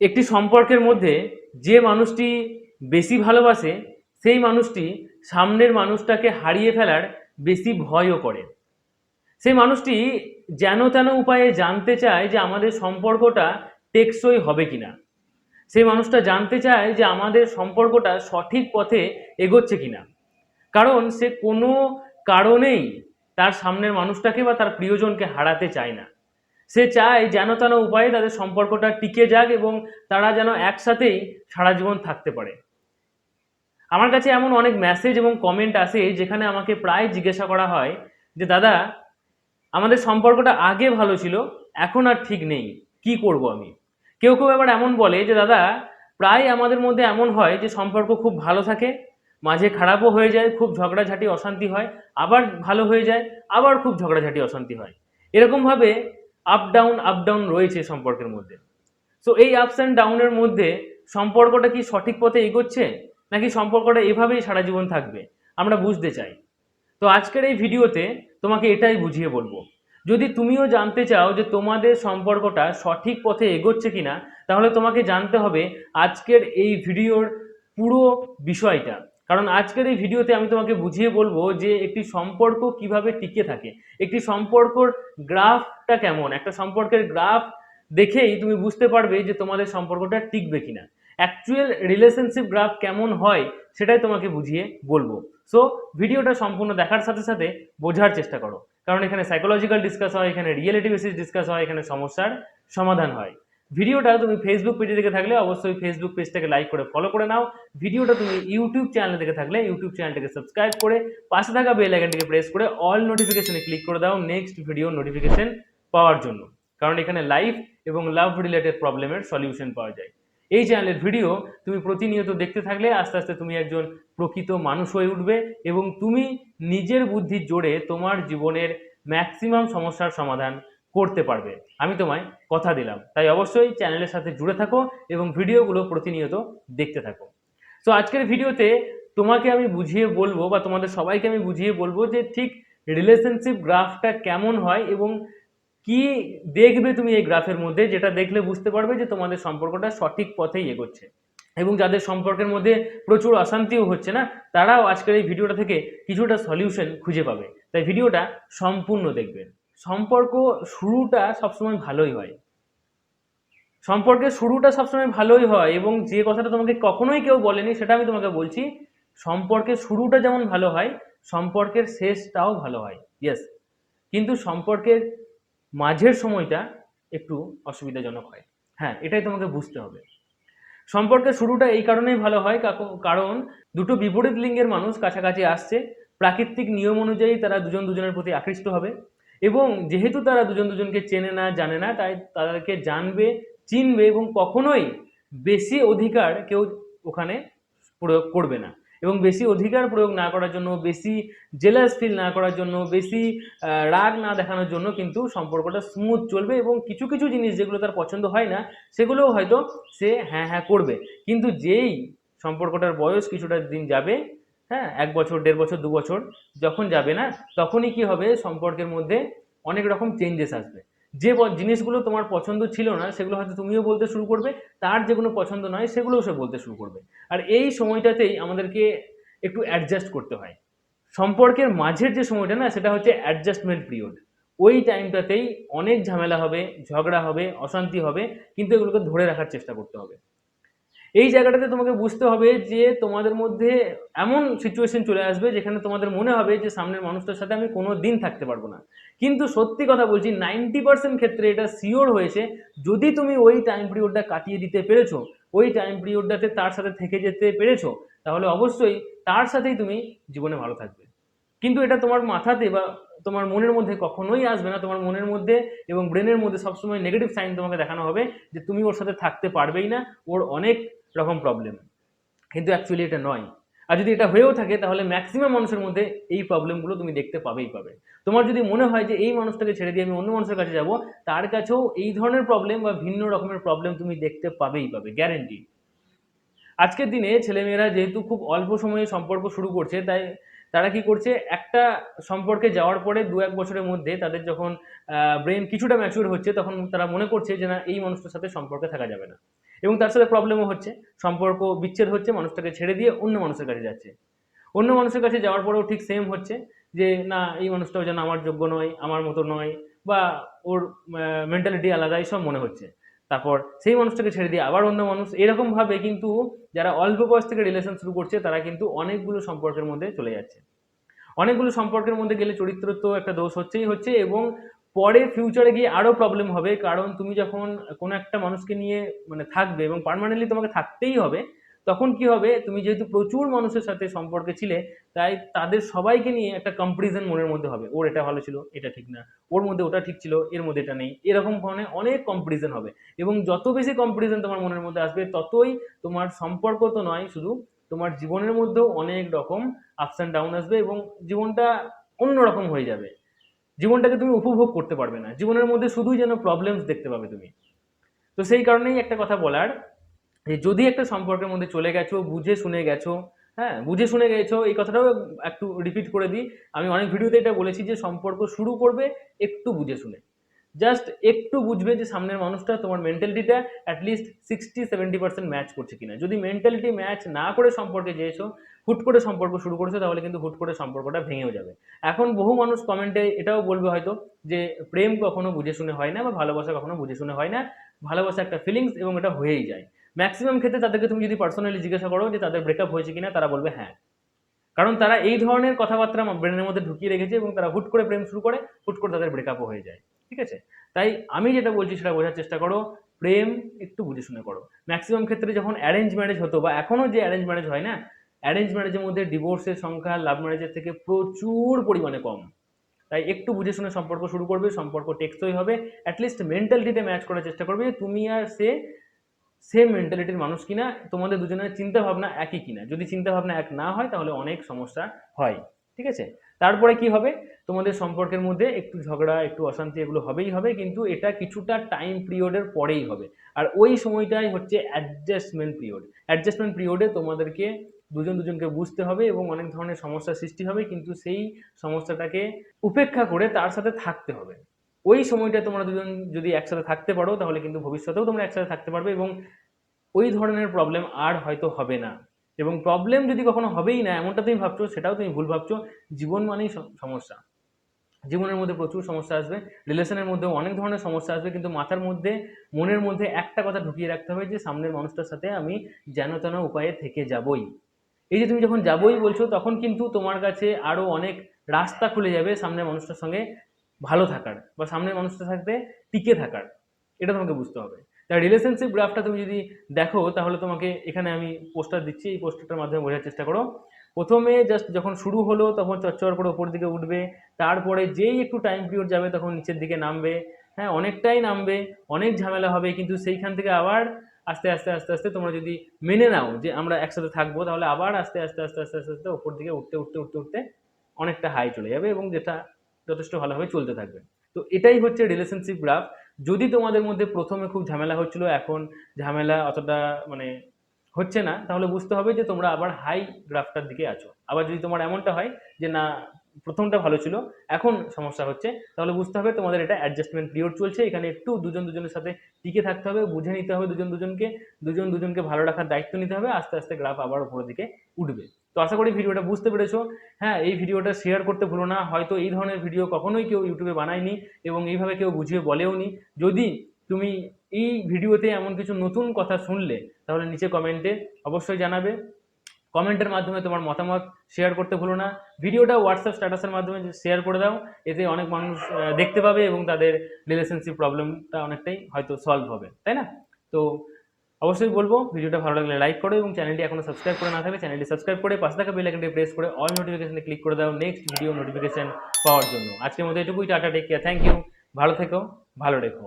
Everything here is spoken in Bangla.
একটি সম্পর্কের মধ্যে যে মানুষটি বেশি ভালোবাসে, সেই মানুষটি সামনের মানুষটাকে হারিয়ে ফেলার বেশি ভয়ও করে। সেই মানুষটি যেন তেন উপায়ে জানতে চায় যে আমাদের সম্পর্কটা টেকসই হবে কিনা। সেই মানুষটা জানতে চায় যে আমাদের সম্পর্কটা সঠিক পথে এগোচ্ছে কিনা। কারণ সে কোনো কারণেই তার সামনের মানুষটাকে বা তার প্রিয়জনকে হারাতে চায় না। সে চায় যেন তেন উপায়ে তাদের সম্পর্কটা টিকে যাক এবং তারা যেন একসাথেই সারা জীবন থাকতে পারে। আমার কাছে এমন অনেক মেসেজ এবং কমেন্ট আসে যেখানে আমাকে প্রায় জিজ্ঞাসা করা হয় যে, দাদা, আমাদের সম্পর্কটা আগে ভালো ছিল, এখন আর ঠিক নেই, কি করব আমি? কেউ কেউ আবার এমন বলে যে, দাদা, প্রায় আমাদের মধ্যে এমন হয় যে, সম্পর্ক খুব ভালো থাকে, মাঝে খারাপও হয়ে যায়, খুব ঝগড়াঝাটি, অশান্তি হয়, আবার ভালো হয়ে যায়, আবার খুব ঝগড়াঝাটি, অশান্তি হয়। এরকমভাবে আপ ডাউন আপ ডাউন রয়েছে সম্পর্কের মধ্যে। সো এই আপস অ্যান্ড ডাউনের মধ্যে সম্পর্কটা কি সঠিক পথে এগোচ্ছে? নাকি সম্পর্কটা এভাবেই সারা জীবন থাকবে? আমরা বুঝতে চাই। তো আজকের এই ভিডিওতে তোমাকে এটাই বুঝিয়ে বলব। যদি তুমিও জানতে চাও যে তোমাদের সম্পর্কটা সঠিক পথে এগোচ্ছে কিনা, তাহলে তোমাকে জানতে হবে আজকের এই ভিডিওর পুরো বিষয়টা। কারণ আজকের এই ভিডিওতে আমি তোমাকে বুঝিয়ে বলব যে একটি সম্পর্ক কীভাবে টিকে থাকে। একটি সম্পর্কর গ্রাফটা কেমন? একটা সম্পর্কের গ্রাফ দেখেই তুমি বুঝতে পারবে যে তোমাদের সম্পর্কটা টিকবে কিনা। অ্যাকচুয়াল রিলেশনশিপ গ্রাফ কেমন হয় সেটাই তোমাকে বুঝিয়ে বলব। সো ভিডিওটা সম্পূর্ণ দেখার সাথে সাথে বোঝার চেষ্টা করো। কারণ এখানে সাইকোলজিক্যাল ডিসকাস হয়, এখানে রিয়েলিটি বেসিস ডিসকাস হয়, এখানে সমস্যার সমাধান হয়। ভিডিওটা তুমি ফেসবুক পেজে দেখে থাকলে অবশ্যই ফেসবুক পেজটাকে লাইক করে ফলো করে নাও। ভিডিওটা তুমি ইউটিউব চ্যানেলে দেখে থাকলে ইউটিউব চ্যানেলটাকে সাবস্ক্রাইব করে পাশে থাকা বেল আইকনটিকে প্রেস করে অল নোটিফিকেশনে ক্লিক করে দাও নেক্সট ভিডিও নোটিফিকেশন পাওয়ার জন্য। কারণ এখানে লাইফ এবং লাভ রিলেটেড প্রবলেমের সলিউশন পাওয়া যায়। এই চ্যানেলের ভিডিও তুমি প্রতিনিয়ত দেখতে থাকলে আস্তে আস্তে তুমি একজন প্রকৃত মানুষ হয়ে উঠবে এবং তুমি নিজের বুদ্ধির জোরে তোমার জীবনের ম্যাক্সিমাম সমস্যার সমাধান করতে পারবে। আমি তোমায় কথা দিলাম। তাই অবশ্যই চ্যানেলের সাথে জুড়ে থাকো এবং ভিডিওগুলো প্রতিনিয়ত দেখতে থাকো। তো আজকের ভিডিওতে তোমাকে আমি বুঝিয়ে বলব বা তোমাদের সবাইকে আমি বুঝিয়ে বলব যে ঠিক রিলেশনশিপ গ্রাফটা কেমন হয় এবং কি দেখবে তুমি এই গ্রাফের মধ্যে যেটা দেখলে বুঝতে পারবে যে তোমাদের সম্পর্কটা সঠিক পথেই এগোচ্ছে। এবং যাদের সম্পর্কের মধ্যে প্রচুর অশান্তিও হচ্ছে না, তারাও আজকের এই ভিডিওটা থেকে কিছুটা সলিউশন খুঁজে পাবে। তাই ভিডিওটা সম্পূর্ণ দেখবেন। সম্পর্ক শুরুটা সবসময় ভালোই হয়। সম্পর্কের শুরুটা সবসময় ভালোই হয় এবং যে কথাটা তোমাকে কখনোই কেউ বলেনি সেটা আমি তোমাকে বলছি, সম্পর্কের শুরুটা যেমন ভালো হয়, সম্পর্কের শেষটাও ভালো হয় ইয়েস কিন্তু সম্পর্কের মাঝের সময়টা একটু অসুবিধাজনক হয়। হ্যাঁ এটাই তোমাকে বুঝতে হবে। সম্পর্কের শুরুটা এই কারণেই ভালো হয় কারণ দুটো বিপরীত লিঙ্গের মানুষ কাছাকাছি আসছে, প্রাকৃতিক নিয়ম অনুযায়ী তারা দুজন দুজনের প্রতি আকৃষ্ট হবে। এবং যেহেতু তারা দুজন দুজনকে চেনে না, জানে না, তাই তাদেরকে জানবে, চিনবে এবং কখনোই বেশি অধিকার কেউ ওখানে প্রয়োগ করবে না। এবং বেশি অধিকার প্রয়োগ না করার জন্য, বেশি জেলাস ফিল না করার জন্য, বেশি রাগ না দেখানোর জন্য কিন্তু সম্পর্কটা স্মুথ চলবে এবং কিছু কিছু জিনিস যেগুলো তার পছন্দ হয় না, সেগুলোও হয়তো সে হ্যাঁ হ্যাঁ করবে। কিন্তু যেই সম্পর্কটার বয়স কিছুটা দিন যাবে হ্যাঁ এক বছর, দেড় বছর, দু বছর যখন যাবে না, তখনই কি হবে? সম্পর্কের মধ্যে অনেক রকম চেঞ্জেস আসবে। যে জিনিসগুলো তোমার পছন্দ ছিল না, সেগুলো হয়তো তুমিও বলতে শুরু করবে, তার যেগুলো পছন্দ নয়, সেগুলোও সে বলতে শুরু করবে। আর এই সময়টাতেই আমাদেরকে একটু অ্যাডজাস্ট করতে হয়। সম্পর্কের মাঝের যে সময়টা না, সেটা হচ্ছে অ্যাডজাস্টমেন্ট পিরিয়ড ওই টাইমটাতেই অনেক ঝামেলা হবে, ঝগড়া হবে, অশান্তি হবে, কিন্তু এগুলোকে ধরে রাখার চেষ্টা করতে হবে। এই জায়গাটাতে তোমাকে বুঝতে হবে যে তোমাদের মধ্যে এমন সিচুয়েশন চলে আসবে যেখানে তোমাদের মনে হবে যে সামনের মানুষটার সাথে আমি কোনো দিন থাকতে পারব না। কিন্তু সত্যি কথা বলছি নাইনটি পার্সেন্ট ক্ষেত্রে এটা শিওর হয়েছে। যদি তুমি ওই টাইম পিরিয়ডটা কাটিয়ে দিতে পেরেছ, ওই টাইম পিরিয়ডটাতে তার সাথে থেকে যেতে পেরেছ, তাহলে অবশ্যই তার সাথেই তুমি জীবনে ভালো থাকবে। কিন্তু এটা তোমার মাথাতে বা তোমার মনের মধ্যে কখনোই আসবে না। তোমার মনের মধ্যে এবং ব্রেনের মধ্যে সবসময় নেগেটিভ সাইন তোমাকে দেখানো হবে যে তুমি ওর সাথে থাকতে পারবেই না, ওর অনেক রকম প্রবলেম কিন্তু অ্যাকচুয়ালি এটা নয়। আর যদি এটা হয়েও থাকে, তাহলে ম্যাক্সিমাম মানুষের মধ্যে এই প্রবলেমগুলো তুমি দেখতে পাবেই পাবে। তোমার যদি মনে হয় যে এই মানুষটাকে ছেড়ে দিয়ে আমি অন্য মানুষের কাছে যাব, তার কাছেও এই ধরনের প্রবলেম বা ভিন্ন রকমের প্রবলেম তুমি দেখতে পাবেই পাবে গ্যারেন্টি আজকের দিনে ছেলেমেয়েরা যেহেতু খুব অল্প সময়ে সম্পর্ক শুরু করছে, তাই তারা কি করছে? একটা সম্পর্কে যাওয়ার পরে দু এক বছরের মধ্যে তাদের যখন ব্রেন কিছুটা ম্যাচিউর হচ্ছে, তখন তারা মনে করছে যে না, এই মানুষটার সাথে সম্পর্কে থাকা যাবে না। এবং তার সাথে প্রবলেমও হচ্ছে। সম্পর্ক বিচ্ছেদ হচ্ছে, মানুষটাকে ছেড়ে দিয়ে অন্য মানুষের কাছে যাচ্ছে। অন্য মানুষের কাছে যাওয়ার পরেও ঠিক সেম হচ্ছে যে, না, এই মানুষটাও যেন আমার যোগ্য নয়, আমার মতো নয়, বা ওর মেন্টালিটি আলাদা, এইসব মনে হচ্ছে। তারপর সেই মানুষটাকে ছেড়ে দিয়ে আবার অন্য মানুষ। এরকমভাবে কিন্তু যারা অল্প বয়স থেকে রিলেশন শুরু করছে, তারা কিন্তু অনেকগুলো সম্পর্কের মধ্যে চলে যাচ্ছে। অনেকগুলো সম্পর্কের মধ্যে গেলে চরিত্র তো একটা দোষ হচ্ছেই হচ্ছে এবং পরে ফিউচারে গিয়ে আরও প্রবলেম হবে। কারণ তুমি যখন কোনো একটা মানুষকে নিয়ে মানে থাকবে এবং পারমানেন্টলি তোমাকে থাকতেই হবে তখন কি হবে? তুমি যেহেতু প্রচুর মানুষের সাথে সম্পর্কে ছিলে, তাই তাদের সবাইকে নিয়ে একটা কম্পারিজন মনের মধ্যে হবে। ওর এটা ভালো ছিল, এটা ঠিক না। ওর মধ্যে ওটা ঠিক ছিল, এর মধ্যে এটা নেই। এরকম ধরনের অনেক কম্পারিজন হবে। এবং যত বেশি কম্পারিজন তোমার মনের মধ্যে আসবে, ততই তোমার সম্পর্ক তো নয়, শুধু তোমার জীবনের মধ্যেও অনেক রকম আপস অ্যান্ড ডাউন আসবে এবং জীবনটা অন্যরকম হয়ে যাবে। জীবনটাকে তুমি উপভোগ করতে পারবে না। জীবনের মধ্যে শুধুই যেন প্রবলেমস দেখতে পাবে তুমি। তো সেই কারণেই একটা কথা বলার যে যদি একটা সম্পর্কের মধ্যে চলে গেছো, বুঝে শুনে গেছো হ্যাঁ বুঝে শুনে গেছো, এই কথাটাও একটু রিপিট করে দিই। আমি অনেক ভিডিওতে এটা বলেছি যে সম্পর্ক শুরু করবে একটু বুঝে শুনে। জাস্ট একটু বুঝবে যে সামনের মানুষটা তোমার মেন্টালিটিটা at least sixty seventy percent match করছে কিনা। যদি মেন্টালিটি ম্যাচ না করে সম্পর্কে যেয়েছো, হুট করে সম্পর্ক শুরু করেছ, তাহলে কিন্তু হুট করে সম্পর্কটা ভেঙেও যাবে। এখন বহু মানুষ কমেন্টে এটাও বলবে হয়তো যে প্রেম কখনো বুঝে শুনে হয় না বা ভালোবাসা কখনো বুঝে শুনে হয় না। ভালোবাসা একটা ফিলিংস এবং এটা হয়েই যায়। ম্যাক্সিমাম ক্ষেত্রে তাদেরকে তুমি যদি পার্সোনালি জিজ্ঞাসা করো যে তাদের ব্রেকআপ হয়েছে কিনা, তারা বলবে হ্যাঁ। কারণ তারা এই ধরনের কথাবার্তা ব্রেনের মধ্যে ঢুকিয়ে রেখেছে এবং তারা হুট করে প্রেম শুরু করে, হুট করে তাদের ব্রেকআপও হয়ে যায়। ঠিক আছে? তাই আমি যেটা বলছি সেটা বোঝার চেষ্টা করো, প্রেম একটু বুঝে শুনে করো। ম্যাক্সিমাম ক্ষেত্রে যখন অ্যারেঞ্জ ম্যারেজ হতো বা এখনও যে অ্যারেঞ্জ ম্যারেজ হয় না অ্যারেঞ্জ ম্যারেজের মধ্যে ডিভোর্সের সংখ্যা লাভ ম্যারেজের থেকে প্রচুর পরিমাণে কম। তাই একটু বুঝে শুনে সম্পর্ক শুরু করবে, সম্পর্ক টেকসই হবে অ্যাটলিস্ট মেন্টালিটিতে ম্যাচ করার চেষ্টা করবে যে তুমি আর সে সেম মেন্টালিটির মানুষ কিনা, তোমাদের দুজনের চিন্তা ভাবনা একই কিনা। যদি চিন্তা ভাবনা এক না হয়, তাহলে অনেক সমস্যা হয়। ঠিক আছে? তারপরে কি হবে? তোমাদের সম্পর্কের মধ্যে একটু ঝগড়া, একটু অশান্তি এগুলো হবেই হবে, কিন্তু এটা কিছুটা টাইম পিরিয়ডের পরেই হবে। আর ওই সময়টাই হচ্ছে অ্যাডজাস্টমেন্ট পিরিয়ড অ্যাডজাস্টমেন্ট পিরিয়ডে তোমাদেরকে দুজন দুজনকে বুঝতে হবে এবং অনেক ধরনের সমস্যার সৃষ্টি হবে, কিন্তু সেই সমস্যাটাকে উপেক্ষা করে তার সাথে থাকতে হবে। ওই সময়টা তোমরা দুজন যদি একসাথে থাকতে পারো, তাহলে কিন্তু ভবিষ্যতেও তোমরা একসাথে থাকতে পারবে এবং ওই ধরনের প্রবলেম আর হয়তো হবে না। এবং প্রবলেম যদি কখনো হবেই না, এমনটা তুমি ভাবছ, সেটাও তুমি ভুল ভাবছ, জীবন মানেই সমস্যা। জীবনের মধ্যে প্রচুর সমস্যা আসবে রিলেশনের মধ্যেও অনেক ধরনের সমস্যা আসবে, কিন্তু মাথার মধ্যে, মনের মধ্যে একটা কথা ঢুকিয়ে রাখতে হবে যে, সামনের মানুষটার সাথে আমি যেন তেন উপায়ে থেকে যাবই। এই যে তুমি যখন যাবই বলছো, তখন কিন্তু তোমার কাছে আরও অনেক রাস্তা খুলে যাবে সামনের মানুষটার সঙ্গে ভালো থাকার বা সামনের মানুষটা সাথে টিকে থাকার, এটা তোমাকে বুঝতে হবে। তাই রিলেশনশিপ গ্রাফটা তুমি যদি দেখো, তাহলে তোমাকে এখানে আমি পোস্টার দিচ্ছি, এই পোস্টারটার মাধ্যমে বোঝার চেষ্টা করো। প্রথমে জাস্ট যখন শুরু হলো, তখন চচ্চর করে উপর দিকে উঠবে, তারপরে যেই একটু টাইম পিরিয়ড যাবে, তখন নিচের দিকে নামবে। হ্যাঁ অনেকটাই নামবে, অনেক ঝামেলা হবে, কিন্তু সেইখান থেকে আবার আস্তে আস্তে আস্তে আস্তে তোমরা যদি মেনে নাও যে আমরা একসাথে থাকব, তাহলে আবার আস্তে আস্তে আস্তে আস্তে আস্তে আস্তে উপর দিকে উঠতে উঠতে উঠতে উঠতে অনেকটা হাই চলে যাবে এবং যেটা যথেষ্ট ভালোভাবে চলতে থাকবে। তো এটাই হচ্ছে রিলেশনশিপ গ্রাফ যদি তোমাদের মধ্যে প্রথমে খুব ঝামেলা হচ্ছিল, এখন ঝামেলা অতটা মানে হচ্ছে না, তাহলে বুঝতে হবে যে তোমরা আবার হাই গ্রাফটার দিকে আছো। আবার যদি তোমার এমনটা হয় যে না, প্রথমটা ভালো ছিল, এখন সমস্যা হচ্ছে, তাহলে বুঝতে হবে তোমাদের এটা অ্যাডজাস্টমেন্ট পিরিয়ড চলছে। এখানে একটু দুজন দুজনের সাথে টিকে থাকতে হবে, বুঝে নিতে হবে দুজন দুজনকে। দুজন দুজনকে ভালো রাখার দায়িত্ব নিতে হবে, আস্তে আস্তে গ্রাফ আবার উপরের দিকে উঠবে। তো আশা করি ভিডিওটা বুঝতে পেরেছ। হ্যাঁ এই ভিডিওটা শেয়ার করতে ভুলো না। হয়তো এই ধরনের ভিডিও কখনোই কেউ ইউটিউবে বানায়নি এবং এইভাবে কেউ বুঝিয়ে বলেও নি। যদি তুমি এই ভিডিওতে এমন কিছু নতুন কথা শুনলে, তাহলে নিচে কমেন্টে অবশ্যই জানাবে। কমেন্টের মাধ্যমে তোমার মতামত শেয়ার করতে ভুলো না। ভিডিওটা হোয়াটসঅ্যাপ স্ট্যাটাসের মাধ্যমে শেয়ার করে দাও। এতে অনেক মানুষ দেখতে পাবে এবং তাদের রিলেশনশিপ প্রবলেমটা অনেকটাই হয়তো সলভ হবে। তাই না? তো অবশ্যই বলব, ভিডিওটা ভালো লাগলে লাইক করো এবং চ্যানেলটি এখনও সাবস্ক্রাইব করে না থাকে চ্যানেলটি সাবস্ক্রাইব করে পাশে থাকা বেল আইকনটি প্রেস করে অল নোটিফিকেশনে ক্লিক করে দাও নেক্সট ভিডিও নোটিফিকেশন পাওয়ার জন্য। আজকের মতো এটুকুই tata take care thank you ভালো থেকো, ভালো রেখো।